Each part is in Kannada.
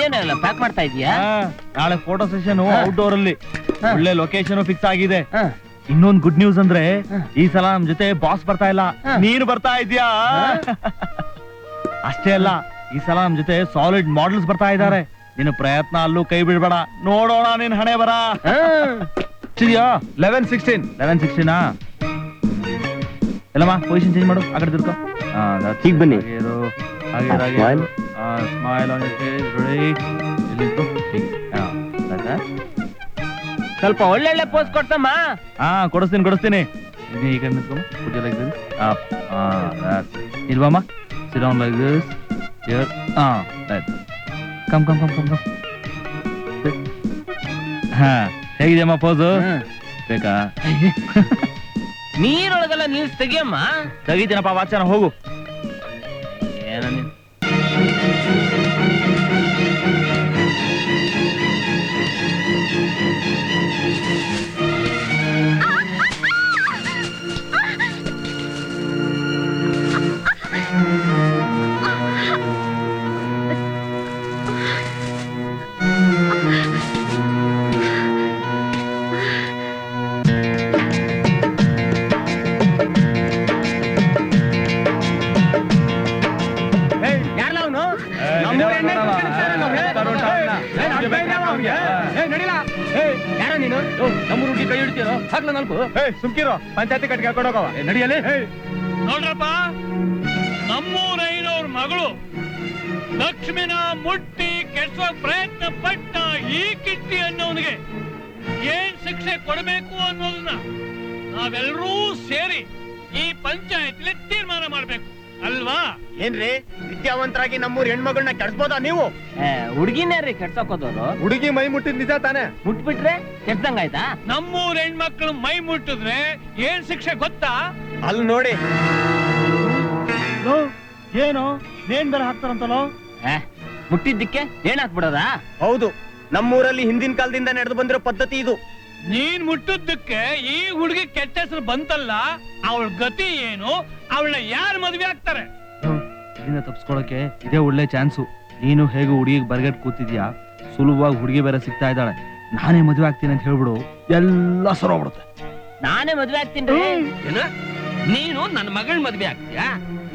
ಇದೇನಲ್ಲ ಪ್ಯಾಕ್ ಮಾಡ್ತಾ ಇದೀಯಾ? ನಾಳೆ ಫೋಟೋ ಸೆಷನ್. ಔಟ್ಡೋರ್ ಅಲ್ಲಿ. ಒಳ್ಳೆ ಲೊಕೇಶನ್ ಫಿಕ್ಸ್ ಆಗಿದೆ. ಇನ್ನೊಂದ್ ಗುಡ್ ನ್ಯೂಸ್ ಅಂದ್ರೆ ಈ ಸಲ ನಮ್ ಜೊತೆ ಬಾಸ್ ಬರ್ತಾ ಇಲ್ಲ. ನೀನು ಬರ್ತಾ ಇದ್ಯಾ ಅಷ್ಟೇ ಅಲ್ಲ ಈ ಸಲ ನಮ್ ಜೊತೆ ಸಾಲಿಡ್ ಮಾಡೆಲ್ಸ್ ಬರ್ತಾ ಇದ್ದಾರೆ. ನಿನ್ನ ಪ್ರಯತ್ನ ಅಲ್ಲೂ ಕೈ ಬಿಡ್ಬೇಡ. ನೋಡೋಣ ನೀನ್ ಹಣೆ ಬರ. ಲೆವೆನ್ ಸಿಕ್ಸ್ಟೀನ್ ಲೆವೆನ್ ಸಿಕ್ಸ್ಟೀನಾ ಎಲ್ಲಮ್ಮ ಪೊಸಿಷನ್ ಚೇಂಜ್ ಮಾಡು ಆ ಕಡೆ ತಿರ್ಕೋ ಹೀಗ್ ಬನ್ನಿ. ಹಾಗೆ ಇರು, ಹಾಗೆ ಇರು, ಹಾಗೆ Smile. ಸ್ಮೈಲ್ ಆನ್ ರೆಡಿ ಎಲ್ಲಿದ್ದು ಸ್ವಲ್ಪ ಒಳ್ಳೊಳ್ಳೆ ಪೋಸ್ ಕೊಡ್ತಮ್ಮ ಹಾ ಕೊಡಿಸ್ತೀನಿ ಕೊಡಿಸ್ತೀನಿ ನೀ ಈ ಕಡೆ ನಿಂತ್ಕೊಮ್ಮ ಕುರ್ಚಿ ಲೈಕ್ ದಿಸ್ ಅಪ್ ಹಾ that ಇಲ್ವಮ್ಮ sit down like this here ಹಾ that come come come come come ಹಾ ಹೇಗಿದೆಯಮ್ಮ ಪೋಸು ಹ್ಮ್. ಬೇಕಾ ನೀರೊಳಗೆಲ್ಲ ನಿಲ್ಸ್ ತೆಗಿಯಮ್ಮ ತೆಗಿತೀನಪ್ಪ ವಾಚನ ಹೋಗು ನೀನು? ನಮ್ಮ ಹುಡುಗಿ ಕೈ ಹಿಡ್ತೀರೋ? ಹಾಕ್ಲ ಹೇ ಸುಮ್ಕಿರೋ. ಪಂಚಾಯತಿ ಕಟ್ಗೆ ಹಾಕೊಂಡು ಹೋಗವ ನಡಿಯಲೇ? ನೋಡ್ರಪ್ಪ ನಮ್ಮೂರೈನವ್ರ ಮಗಳು ಲಕ್ಷ್ಮಿನ ಮುಟ್ಟಿ ಕೆಡ್ಸೋ ಪ್ರಯತ್ನ ಪಟ್ಟ ಈ ಕಿಟ್ಟಿ ಅನ್ನೋನಿಗೆ ಏನ್ ಶಿಕ್ಷೆ ಕೊಡಬೇಕು ಅನ್ನೋದನ್ನ ನಾವೆಲ್ಲರೂ ಸೇರಿ ಈ ಪಂಚಾಯತ್ಲಿ ತೀರ್ಮಾನ ಮಾಡ್ಬೇಕು. ಅಲ್ವಾ? ಏನ್ರಿ? ವಿದ್ಯಾವಂತರಾಗಿ ನಮ್ಮೂರ್ ಹೆಣ್ಮಗಳನ್ನ ಕೆಡ್ಸ್ಬೋದಾ ನೀವು? ಹುಡುಗಿನೇ ರೀ ಕೆಡ್ಸೋಕೋದವ್ರು ಹುಡುಗಿ ಮೈ ಮುಟ್ಟಿದ್ ನಿಜ ತಾನೆ. ಮುಟ್ಬಿಟ್ರೆ ಕೆಡ್ಸಂಗಾಯ್ತಾ? ನಮ್ಮೂರ್ ಹೆಣ್ಮಕ್ಳು ಮೈ ಮುಟ್ಟಿದ್ರೆ ಏನ್ ಶಿಕ್ಷೆ ಗೊತ್ತಾ? ಅಲ್ಲಿ ನೋಡಿ. ಏನು? ಏನ್ ಬೇರೆ ಹಾಕ್ತಾರಂತಲೋ? ಏ, ಮುಟ್ಟಿದ್ದಕ್ಕೆ ಏನ್ ಹಾಕ್ಬಿಡೋದಾ? ಹೌದು. ನಮ್ಮೂರಲ್ಲಿ ಹಿಂದಿನ ಕಾಲದಿಂದ ನಡೆದು ಬಂದಿರೋ ಪದ್ಧತಿ ಇದು. ನೀನ್ ಮುಟ್ಟಿದ್ದಕ್ಕೆ ಈ ಹುಡುಗಿ ಕೆಟ್ಟ ಹೆಸರು ಬಂತಲ್ಲ ಅವಳ ಗತಿ ಏನು? ಅವಳನ್ನ ಯಾರು ಮದ್ವೆ ಆಗ್ತಾರೆ? ಇದರಿಂದ ತಪ್ಸ್ಕೊಳಕ್ಕೆ ಇದೇ ಒಳ್ಳೆ ಚಾನ್ಸು. ನೀನು ಹೇಗೆ ಹುಡುಗಿಗೆ ಬರ್ಗೆಟ್ ಕೂತಿದ್ಯಾ? ಸುಲಭವಾಗಿ ಹುಡುಗಿ ಬೇರೆ ಸಿಗ್ತಾ ಇದ್ದಾಳೆ. ನಾನೇ ಮದುವೆ ಆಗ್ತೀನಿ ಅಂತ ಹೇಳ್ಬಿಡು. ಎಲ್ಲ ಸರೋಗ್ಬಿಡುತ್ತೆ ನಾನೇ ಮದ್ವೆ ಆಗ್ತೀನಿ ಏನ? ನೀನು ನನ್ನ ಮಗಳ ಮದ್ವೆ ಆಗ್ತೀಯಾ?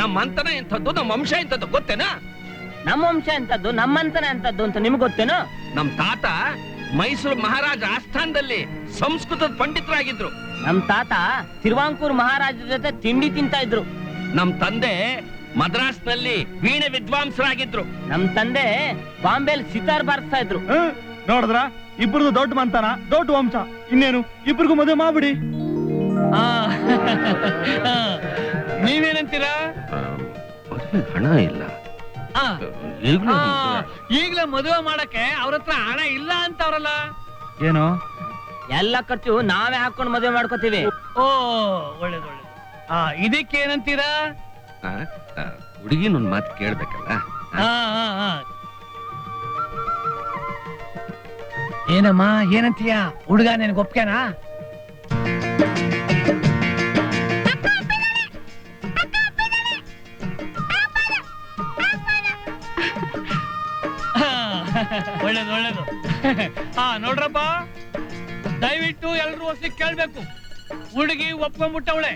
ನಮ್ಮ ಅಂತನ ಎಂಥದ್ದು ನಮ್ಮ ವಂಶ ಎಂಥದ್ದು ಗೊತ್ತೇನಾ? ನಮ್ಮ ವಂಶ ಎಂತದ್ದು ನಮ್ಮಂತನ ಎಂತದ್ದು ಅಂತ ನಿಮ್ಗೆ ಗೊತ್ತೇನ? ನಮ್ ತಾತ ಮೈಸೂರು ಮಹಾರಾಜ ಆಸ್ಥಾನದಲ್ಲಿ ಸಂಸ್ಕೃತದ ಪಂಡಿತರಾಗಿದ್ರು. ನಮ್ ತಾತ ತಿರುವಾಂಕೂರ್ ಮಹಾರಾಜರ ಜೊತೆ ತಿಂಡಿ ತಿಂತಾ ಇದ್ರು. ನಮ್ ತಂದೆ ಮದ್ರಾಸ್ನಲ್ಲಿ ವೀಣೆ ವಿದ್ವಾಂಸರಾಗಿದ್ರು. ನಮ್ ತಂದೆ ಬಾಂಬೆಲ್ ಸಿತಾರ್ ಬಾರಿಸ್ತಾ ಇದ್ರು. ನೋಡಿದ್ರ? ಇಬ್ಬರದು ದೊಡ್ಡ ಮಂತನ ದೊಡ್ಡ ವಂಶ. ಇನ್ನೇನು? ಇಬ್ರಿಗೂ ಮದುವೆ ಮಾಡ್ಬಿಡಿ. ನೀವೇನಂತೀರಾ? ಹಣ ಇಲ್ಲ. ಈಗ್ಲೇ ಮದುವೆ ಮಾಡಕ್ಕೆ ಅವ್ರ ಹತ್ರ ಹಣ ಇಲ್ಲ ಅಂತವ್ರಲ್ಲ. ಏನು? ಎಲ್ಲ ಖರ್ಚು ನಾವೇ ಹಾಕೊಂಡು ಮದುವೆ ಮಾಡ್ಕೋತೀವಿ. ಓ ಒಳ್ಳೇದು ಒಳ್ಳೇದು. ಆ ಇದಕ್ಕೇನಂತೀರಾ ಹುಡುಗಿ ನನ್ನ ಮಾತು ಕೇಳ್ಬೇಕಲ್ಲ. ಏನಮ್ಮ, ಏನಂತೀಯ? ಹುಡುಗ ನಿನಗೆ ಒಪ್ಕೆನಾ ಒಳ್ಳೇದು ಒಳ್ಳೇದು. ಹಾ, ನೋಡ್ರಪ್ಪ, ದಯವಿಟ್ಟು ಎಲ್ರೂ ಹೊಸಿ ಕೇಳ್ಬೇಕು. ಹುಡುಗಿ ಒಪ್ಕೊಂಡ್ಬಿಟ್ಟವಳೆ.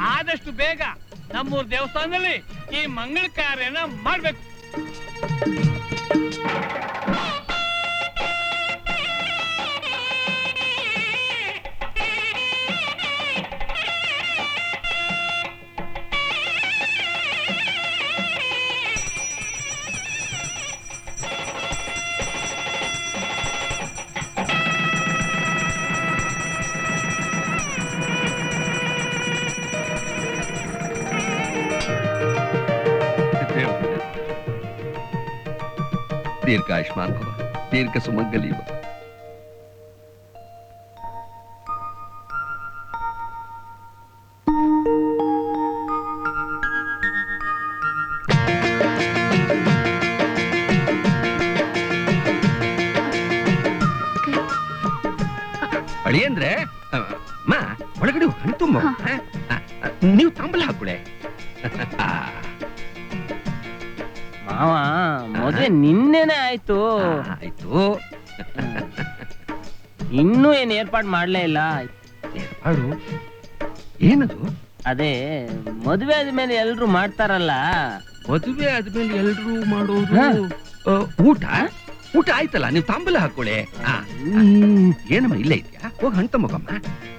ಆದಷ್ಟು ಬೇಗ ನಮ್ಮೂರ್ ದೇವಸ್ಥಾನದಲ್ಲಿ ಈ ಮಂಗಳ ಕಾರ್ಯನ ಮಾಡ್ಬೇಕು. ದೀರ್ಘಾಯುಷ್ಮಾನ್ ಭವ ದೀರ್ಘ ಸುಮಂಗಲಿ ಭವ ಅಳಿ ಅಂದ್ರೆ ಮಾ ಒಳಗಡೆ ಹಣ್ಣು ತುಂಬ. ನೀವು ತಾಂಬಲ ಹಾಕೊಳೆ ಮಾವ ಮದುವೆ ನಿನ್ನೆನೆ ಇನ್ನೂ ಏನ್ ಏರ್ಪಾಡು ಮಾಡ್ಲೇ ಇಲ್ಲ. ಏರ್ಪಾಡು ಏನದು? ಅದೇ ಮದುವೆ ಆದ್ಮೇಲೆ ಎಲ್ರು ಮಾಡ್ತಾರಲ್ಲ. ಮದುವೆ ಆದ್ಮೇಲೆ ಎಲ್ರೂ ಮಾಡೋದು. ಆ, ಊಟ? ಊಟ ಆಯ್ತಲ್ಲ ನೀವು ತಾಂಬೂಲ ಹಾಕೊಳ್ಳಿ ಆ, ಏನಮ್ಮ ಇಲ್ಲೇ ಇದೆಯಾ? ಹೋಗಿ ಹಣ್ಣು ಮಗಮ್ಮ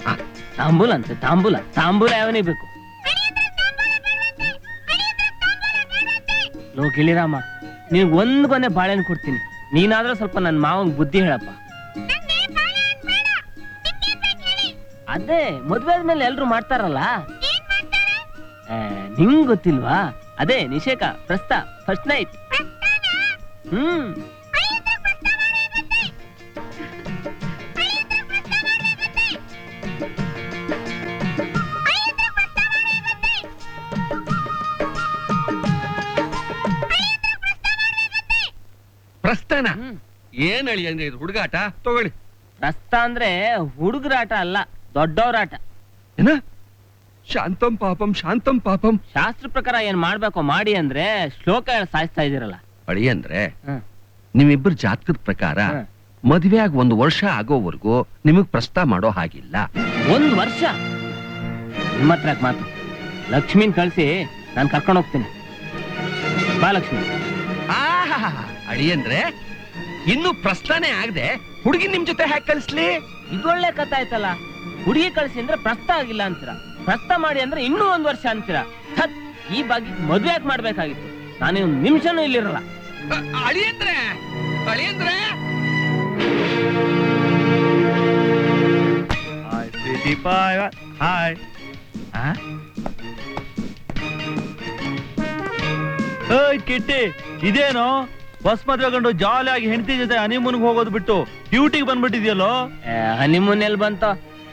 ಆ, ತಾಂಬೂಲ ಅಂತೆ ತಾಂಬೂಲ. ತಾಂಬೂಲ ಯಾವನೇ ಬೇಕು? ಲೋ ಗಿಳಿರಾಮ ನೀವು ಒಂದ್ ಕೊನೆ ಬಾಳೆಹಣ್ಣು ಕೊಡ್ತೀನಿ. ನೀನಾದ್ರೂ ಸ್ವಲ್ಪ ನನ್ ಮಾವಂಗ್ ಬುದ್ಧಿ ಹೇಳಪ್ಪ. ಅದೇ ಮದ್ವೆ ಆದ್ಮೇಲೆ ಎಲ್ರು ಮಾಡ್ತಾರಲ್ಲ? ಆ, ನಿಂಗ್ ಗೊತ್ತಿಲ್ವಾ? ಅದೇ ನಿಷೇಕ ಪ್ರಸ್ತ ಫಸ್ಟ್ ನೈಟ್ ಹ್ಮ್. ಪ್ರಸ್ಥಾನ? ಹ್ಮ್. ಏನ್ ಹೇಳಿ ಅಂದ್ರೆ ಇದು ಹುಡುಗಾಟ? ತಗೊಳ್ಳಿ. ಪ್ರಸ್ತ ಅಂದ್ರೆ ಹುಡುಗರಾಟ ಅಲ್ಲ. ದೊಡ್ಡವರಾಟ ಏನ? ಶಾಂತಂ ಪಾಪಂ ಶಾಂತಂ ಪಾಪಂ. ಶಾಸ್ತ್ರ ಪ್ರಕಾರ ಏನ್ ಮಾಡ್ಬೇಕು ಮಾಡಿ ಅಂದ್ರೆ ಶ್ಲೋಕ ಸಾಯಿಸ್ತಾ ಇದೀರಲ್ಲ ಅಳಿ ಅಂದ್ರೆ. ನಿಮ್ಮಿಬ್ಬರ ಜಾತಕದ ಪ್ರಕಾರ. ಮದುವೆ ಆಗಿ ಒಂದು ವರ್ಷ ಆಗೋವರೆಗೂ ನಿಮಗ್ ಪ್ರಸ್ತಾ ಮಾಡೋ ಹಾಗಿಲ್ಲ. ಒಂದ್ ವರ್ಷ? ನಿಮ್ಮ ಹತ್ರ ಯಾಕ್ ಮಾತು? ಲಕ್ಷ್ಮೀನ್ ಕಳ್ಸಿ ನಾನ್ ಕರ್ಕೊಂಡು ಹೋಗ್ತೀನಿ. ಬಾ ಲಕ್ಷ್ಮಿ. ಅಳಿ ಅಂದ್ರೆ ಇನ್ನು ಪ್ರಸ್ತಾನೆ ಆಗದೆ ಹುಡುಗಿ ನಿಮ್ ಜೊತೆ ಹ್ಯಾಕ್ ಕಳಿಸ್ಲಿ ಇದೊಳ್ಳೆ ಕಥೆ ಆಯ್ತಲ್ಲ. ಹುಡುಗಿ ಕಳಿಸಿ ಅಂದ್ರೆ ಪ್ರಸ್ತ ಆಗಿಲ್ಲ ಅಂತೀರ? ಪ್ರಸ್ತ ಮಾಡಿ ಅಂದ್ರೆ ಇನ್ನೂ ಒಂದ್ ವರ್ಷ ಅಂತೀರ? ಥತ್ ಈ ಬಗ್ಗೆ ಮದುವೆ ಯಾಕೆ ಮಾಡ್ಬೇಕಾಗಿತ್ತು? ನಾನೇ ಒಂದು ನಿಮಿಷನೂ ಇಲ್ಲಿರಲ್ಲ. ಅ- ಅಳಿ ಅಂದ್ರೆ ಅಳಿ ಅಂದ್ರೆ ಹಾಯ್ ಏಯ್ ಕಿಟ್ಟಿ ಇದೇನು? ಬಸ್ ಮದ್ವೆ ಗಂಡು ಜಾಲಿಯಾಗಿ ಹೆಂಡತಿ ಜೊತೆ ಹನಿಮೂನ್ಗೆ ಹೋಗೋದು ಬಿಟ್ಟು ಡ್ಯೂಟಿಗೆ ಬಂದ್ಬಿಟ್ಟಿದ್ಯಲ್ಲೋ? ಹನಿಮೂನ್ ಎಲ್ಲಿ ಬಂತ?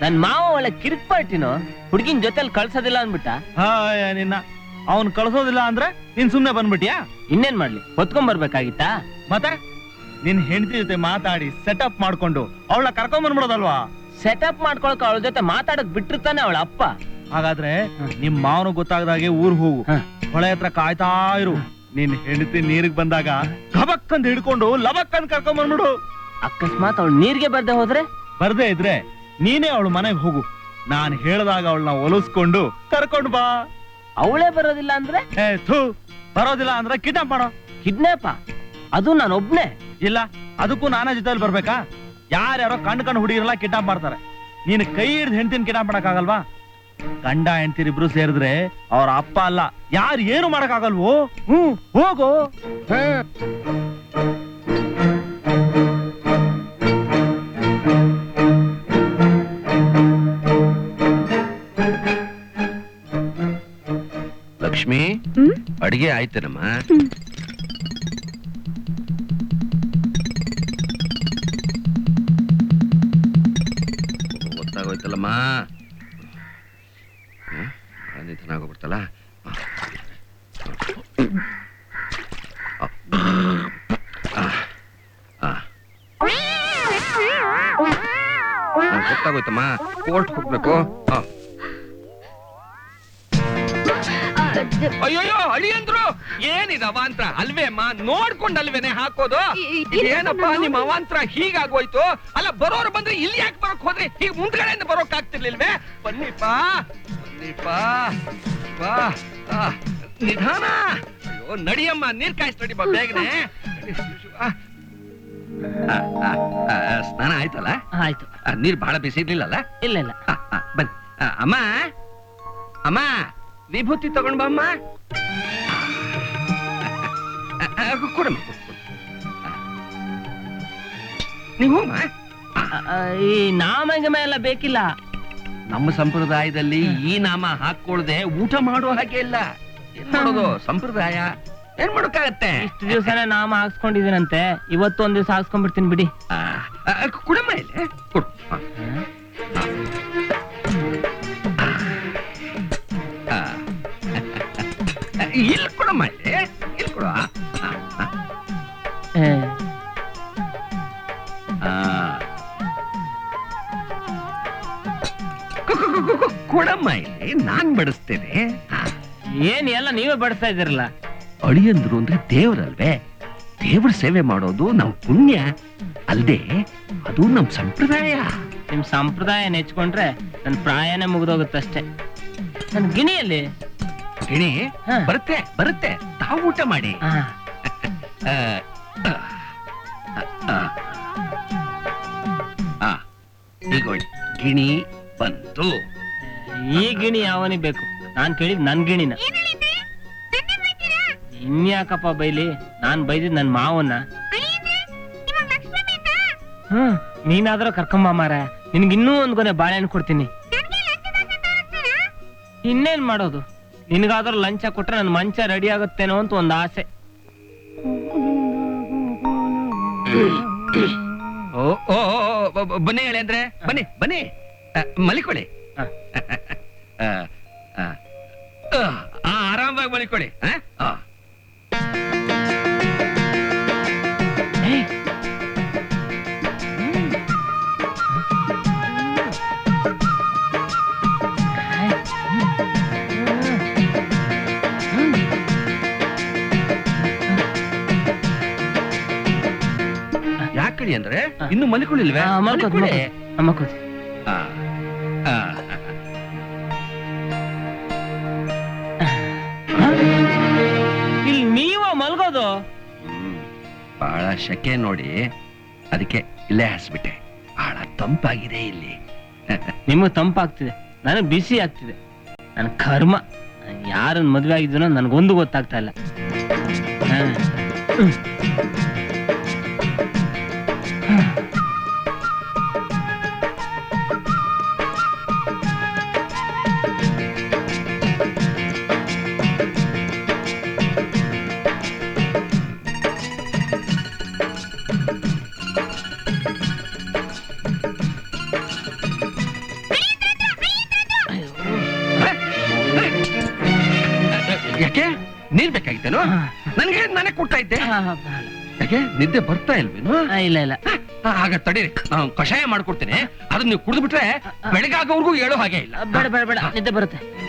ನನ್ ಮಾವ ಒಳ್ಳೆ ಕಿರಿಕ್ ಪಾರ್ಟಿನೋ ಹುಡುಗಿನ ಜೊತೆಲಿ ಕಳ್ಸೋದಿಲ್ಲ ಅಂದ್ಬಿಟ್ಟ? ಹಾಯ್ ನಿನ್ನ ಅವ್ನ್ ಕಳ್ಸೋದಿಲ್ಲ ಅಂದ್ರೆ ನೀನ್ ಸುಮ್ನೆ ಬಂದ್ಬಿಟ್ಯಾ ಇನ್ನೇನ್ ಮಾಡ್ಲಿ? ಹೊತ್ಕೊಂಡ್ ಬರ್ಬೇಕಾಗಿತ್ತಾ? ಮತ್ತೆ? ನಿನ್ ಹೆಂಡತಿ ಜೊತೆ ಮಾತಾಡಿ ಸೆಟಪ್ ಮಾಡ್ಕೊಂಡು ಅವಳ ಕರ್ಕೊಂಡ್ ಬಂದ್ಬಿಡೋದಲ್ವಾ? ಸೆಟಪ್ ಮಾಡ್ಕೊಳಕ್ ಅವಳ ಜೊತೆ ಮಾತಾಡಕ್ ಬಿಟ್ಟಿರ್ತಾನೆ ಅವಳ ಅಪ್ಪ. ಹಾಗಾದ್ರೆ ನಿಮ್ ಮಾವನು ಗೊತ್ತಾಗದಾಗೆ ಊರ್ ಹೋಗು. ಹ. ಹೊಳೆ ಹತ್ರ ಕಾಯ್ತಾ ಇರು. ನಿನ್ ಹೆಂಡತಿ ನೀರಿಗೆ ಬಂದಾಗ ಕಬಕ್ ಅಂತ ಹಿಡ್ಕೊಂಡು ಲಬಕ್ ಅಂತ ಕರ್ಕೊಂಡ್ ಬಂದ್ಬಿಡು. ಅಕಸ್ಮಾತ್ ಅವಳು ನೀರ್ಗೆ ಬರ್ದೆ ಹೋದ್ರೆ? ಬರ್ದೇ ಇದ್ರೆ ನೀನೇ ಅವಳು ಮನೆಗೆ ಹೋಗು. ನಾನು ಹೇಳಿದಾಗ ಅವಳನ್ನ ಒಲಿಸ್ಕೊಂಡು ಕರ್ಕೊಂಡು ಬಾ. ಅವಳೇ ಬರೋದಿಲ್ಲ ಅಂದ್ರೆ? ಏ ಥೂ ಬರೋದಿಲ್ಲ ಅಂದ್ರೆ ಕಿಡ್ನಾಪ್ ಮಾಡೋ. ಕಿಡ್ನಾಪ ಅದು ನಾನು ಒಬ್ನೇ? ಇಲ್ಲ ಅದಕ್ಕೂ ನಾನಾ ಜೊತೆಲಿ ಬರ್ಬೇಕಾ? ಯಾರ್ಯಾರೋ ಕಣ್ ಕಣ್ ಹುಡುಗಿರಲ್ಲ ಕಿಡ್ನಾಪ್ ಮಾಡ್ತಾರೆ. ನೀನ್ ಕೈ ಹಿಡ್ದು ಹೆಂಡ್ತಿನ ಕಿಡ್ನಾಪ್ ಮಾಡಕ್ಕಾಗಲ್ವಾ? ಗಂಡ ಹೆಂಡತಿರಿಬ್ರು ಸೇರಿದ್ರೆ ಅವ್ರ ಅಪ್ಪ ಅಲ್ಲ ಯಾರು ಏನು ಮಾಡಕ್ಕಾಗಲ್ವೋ? ಹ್ಮ್ ಹೋಗು. ಲಕ್ಷ್ಮಿ ಅಡಿಗೆ ಆಯ್ತೇನಮ್ಮ ಗೊತ್ತಾಗೋಯ್ತಲ್ಲಮ್ಮ ನಿಧಾನ ಆಗೋಗ್ಬಿಡ್ತಲ್ಲ ಗೊತ್ತಾಗೋಯ್ತಮ್ಮ ಕೋರ್ಟ್ ಹೋಗ್ಬೇಕು ಆ. ಅಯ್ಯೋ ಅಳಿಯಂದ್ರು ಏನಿದ ಅವಾಂತರ? ಅಲ್ವೇ ಅಮ್ಮ? ನೋಡ್ಕೊಂಡ್ ಅಲ್ವೇನೆ ಹಾಕೋದು? ಏನಪ್ಪ ನಿಮ್ಮ ಅವಾಂತರ ಹೀಗಾಗೋಯ್ತು? ಅಲ್ಲ ಬರೋರು ಬಂದ್ರೆ ಇಲ್ಲಿ ಯಾಕೆ ಬರೋಕ್ ಹೋದ್ರಿ? ಈಗ ಮುಂದ್ಗಡೆಯಿಂದ ಬರೋಕ್ ಆಗ್ತಿರ್ಲಿಲ್ವೇ? ಬನ್ನಿಪ್ಪ ಬನ್ನಿಪ್ಪ ಬಾ ನಿಧಾನ. ಅಯ್ಯೋ ನಡಿಯಮ್ಮ ನೀರ್ ಕಾಯಿಸ್ ನಡಿ ಬಾ ಬೇಗನೆ. ಸ್ನಾನ ಆಯ್ತಲ್ಲ? ಆಯ್ತು. ನೀರ್ ಬಹಳ ಬಿಸಿ ಇರ್ಲಿಲ್ಲಲ್ಲ? ಇಲ್ಲ ಇಲ್ಲ. ಬನ್ನಿ. ಅಮ್ಮ ಅಮ್ಮ. ವಿಭೂತಿ ತಗೊಂಡ್ ಬಮ್ಮ ಕೊಡಮ್ಮ. ನೀವು ಈ ನಾಮ ಗಿಮ ಎಲ್ಲ ಬೇಕಿಲ್ಲ? ನಮ್ಮ ಸಂಪ್ರದಾಯದಲ್ಲಿ ಈ ನಾಮ ಹಾಕೊಳ್ದೆ ಊಟ ಮಾಡೋ ಹಾಗೆ ಇಲ್ಲ. ಏನ್ ಮಾಡೋದು? ಸಂಪ್ರದಾಯ? ಏನ್ ಮಾಡೋಕ್ಕಾಗತ್ತೆ? ಇಷ್ಟು ದಿವಸನೇ ನಾಮ ಹಾಕ್ಸ್ಕೊಂಡಿದ್ದೀನಂತೆ. ಇವತ್ತು ಒಂದ್ ದಿವಸ ಹಾಕ್ಸ್ಕೊಂಡ್ಬಿಡ್ತೀನಿ ಬಿಡಿ. ಆ, ಆ, ಕೊಡಮ್ಮ ಇಲ್ಲಿ. ಕೊಡು. ಆ. ಆ. ಇಲ್ಲಿ ಕೊಡಮ್ಮ ಇಲ್ಲಿ ಕೊಡು. ಕೊಡಮ್ಮ ಇಲ್ಲಿ ನಾನ್ ಬಡಿಸ್ತೇನೆ. ಏನ್ ಎಲ್ಲ ನೀವೇ ಬಡಿಸ್ತಾ ಇದ್ದೀರಲ್ಲ? ಅಳಿಯಂದ್ರು ಅಂದ್ರೆ ದೇವರಲ್ವೇ? ದೇವ್ರ ಸೇವೆ ಮಾಡೋದು ನಮ್ ಪುಣ್ಯ. ಅಲ್ದೆ ಅದು ನಮ್ ಸಂಪ್ರದಾಯ. ನಿಮ್ ಸಂಪ್ರದಾಯ ನೆಚ್ಕೊಂಡ್ರೆ ನನ್ ಪ್ರಾಯನೇ ಮುಗ್ದೋಗುತ್ತಷ್ಟೇ. ನನ್ ಗಿಣಿಯಲ್ಲಿ ಗಿಣಿ ಬರುತ್ತೆ ಬರುತ್ತೆ. ತಾವು ಊಟ ಮಾಡಿ. ಈಗೊಳ್ಳಿ ಗಿಣಿ ಬಂತು. ಈ ಗಿಣಿ ಯಾವನಿಗೆ ಬೇಕು? ನಾನ್ ಕೇಳಿದ್ ನನ್ ಗಿಣಿನ. ಇನ್ಯಾಕಪ್ಪ ಬೈಲಿ? ನಾನ್ ಬೈದಿದ್ ನನ್ ಮಾವನ್ನ. ಹ್ಮ್ ನೀನಾದ್ರೂ ಕರ್ಕೊಂಬ ಮಾರ ನಿನ್ಗಿನ್ನೂ ಒಂದ್ ಕೊನೆ ಬಾಳೆಹಣ್ಣು ಕೊಡ್ತೀನಿ. ಇನ್ನೇನ್ ಮಾಡೋದು? ನಿನ್ಗಾದ್ರೂ ಲಂಚ ಕೊಟ್ರೆ ನನ್ ಮಂಚ ರೆಡಿ ಆಗುತ್ತೇನೋ ಅಂತ ಒಂದು ಆಸೆ. ಓ ಓ ಬನ್ನಿ ಹೇಳಿ ಅಂದ್ರೆ. ಬನ್ನಿ ಬನ್ನಿ. ಆ, ಮಲಿಕೊಳ್ಳಿ. ಆರಾಮವಾಗಿ ಮಲಿಕೊಳ್ಳಿ ಆ? ಯಾಕಳಿ ಅಂದ್ರೆ ಇನ್ನು ಮಲಿಕೊಳ್ಳಿಲ್ವೇ ಮಲಿಕೊಳ್ಳಿ. ಇಲ್ಲಿ ನೀವ ಮಲ್ಗೋದು. ಬಹಳ ಶಕೆ ನೋಡಿ ಅದಕ್ಕೆ ಇಲ್ಲೇ ಹಾಸ್ಬಿಟ್ಟೆ. ಬಹಳ ತಂಪಾಗಿದೆ ಇಲ್ಲಿ. ನಿಮಗ್ ತಂಪಾಗ್ತಿದೆ. ನನಗೆ ಬಿಸಿ ಆಗ್ತಿದೆ. ನನ್ ಕರ್ಮ. ಯಾರನ್ನ ಮದ್ವೆ ಆಗಿದ್ದೀನೋ ನನ್ಗೊಂದು ಗೊತ್ತಾಗ್ತಾ ಇಲ್ಲ. ನನಗೆ ನನ್ಗೆ ನಾನೇ ಕೊಡ್ತಾ ಇದ್ದೆ. ಯಾಕೆ? ನಿದ್ದೆ ಬರ್ತಾ ಇಲ್ವೇನು? ಆ, ಇಲ್ಲ ಇಲ್ಲ. ಆ, ಹಾಗ ತಡೀರಿ. ನಾನು ಕಷಾಯ ಮಾಡ್ಕೊಡ್ತೀನಿ. ಅದನ್ನ ನೀವು ಕುಡಿದ್ಬಿಟ್ರೆ ಬೆಳಗ್ಗೆ ಬೆಳಗಾಗೋರ್ಗೂ ಹೇಳೋ ಹಾಗೆ ಇಲ್ಲ. ಬೇಡ ಬೇಡ ಬೇಡ. ನಿದ್ದೆ ಬರುತ್ತೆ.